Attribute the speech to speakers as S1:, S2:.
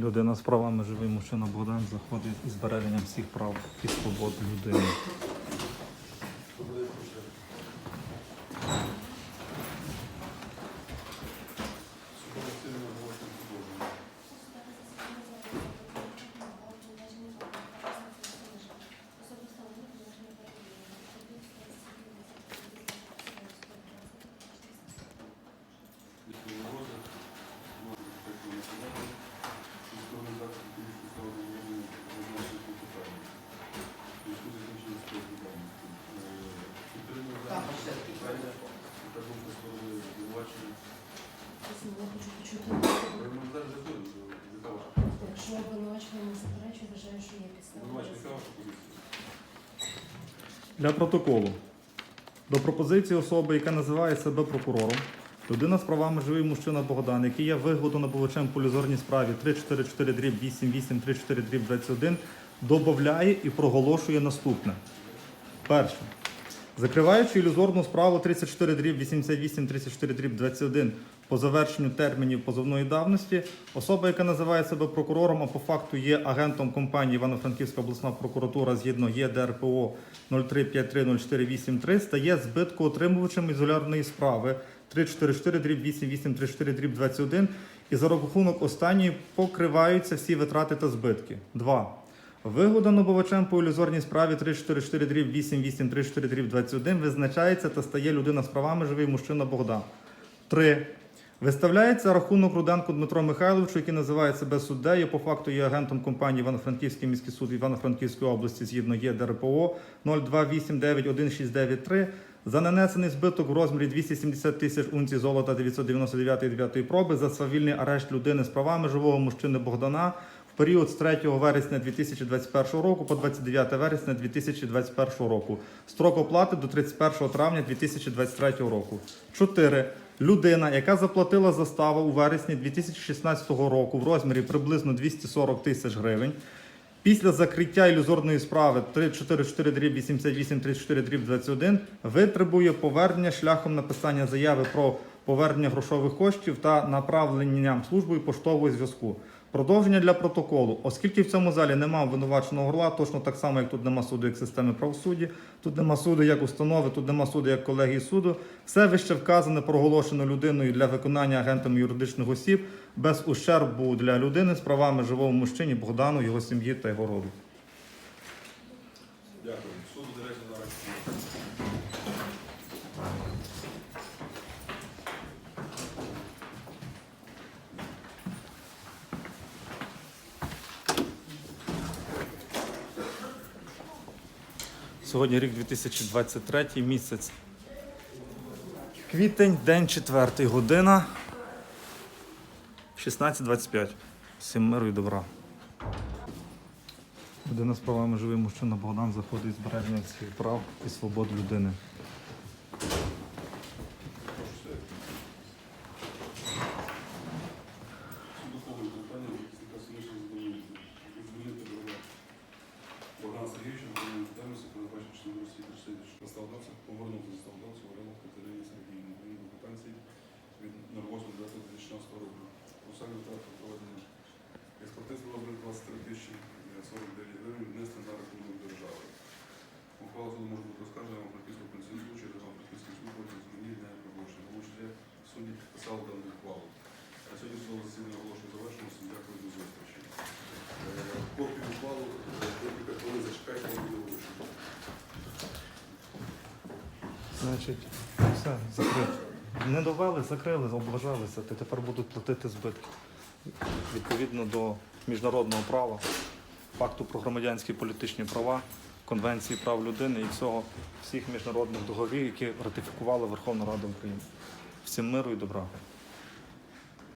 S1: Людина з правами живий мужчина Богдан заходить із збереженням всіх прав і свобод людини.
S2: Якщо обвинувачення не заперечує, вважаю, що є підстава.
S1: Для протоколу. До пропозиції особи, яка називає себе прокурором, людина з правами живий мужчина Богдан, який є вигодонабувачем по ілюзорній справі 344 дріб 88 34 дріб 21, додає і проголошує наступне. Перше. Закриваючи ілюзорну справу 34 дріб 88 34 дріб 21 по завершенню термінів позовної давності, особа, яка називає себе прокурором, а по факту є агентом компанії Івано-Франківська обласна прокуратура згідно ЄДРПО 03530483, стає збиткоотримувачем ізолярної справи 344 дріб 8834 дріб 21 і за рахунок останньої покриваються всі витрати та збитки. 2. Вигода набувачем по ілюзорній справі 344 дріб 8834 дріб 21 визначається та стає людина з правами живий мужчина Богдан. 3. Виставляється рахунок Руденку Дмитро Михайловичу, який називає себе суддею, по факту є агентом компанії Івано-Франківський міський суд Івано-Франківської області згідно ЄДРПО 028916993 за нанесений збиток в розмірі 270 тисяч унцій золота 999,9 проби за свавільний арешт людини з правами живого мужчини Богдана в період з 3 вересня 2021 року по 29 вересня 2021 року. Строк оплати до 31 травня 2023 року. 4. Людина, яка заплатила заставу у вересні 2016 року в розмірі приблизно 240 тисяч гривень. Після закриття ілюзорної справи 344 дріб 88 34 дріб 21 витребує повернення шляхом написання заяви про повернення грошових коштів та направленням службою поштового зв'язку. Продовження для протоколу, оскільки в цьому залі немає обвинуваченого горла, точно так само, як тут нема суду, як системи правосуддя, тут нема суду як установи, тут нема суду як колегії суду. Все вище вказане проголошено людиною для виконання агентами юридичних осіб без ущербу для людини з правами живого мужчині Богдану, його сім'ї та його роду.
S3: Дякую. Суду, до речі, зараз.
S1: Сьогодні рік 2023 місяць. Квітень, день 4, година 16.25. Всім миру і добра. Людина з правами живий мужчина Богдан заходить з своїх прав і свобод людини.
S3: Прочитати, що сталдався, повернути сталдавцю Варенов Катерині Сергіївні. Він до вакансії від 08.2016 року. Посаду витрат проведення експертизи розмір 23 тисячі 49 гривень на рахунок держави. Ухвала суду може бути оскаржена в Франківському поліційному суді через Франківський суд потім змінити не проголошення. Тому що судді підписали дану ухвалу. А сьогодні судове засідання
S1: Значить, все, закрили. Не довели, закрили, облажалися, то тепер будуть платити збитки. Відповідно до міжнародного права, пакту про громадянські політичні права, Конвенції прав людини і всього, всіх міжнародних договорів, які ратифікувала Верховна Рада України. Всім миру і добра.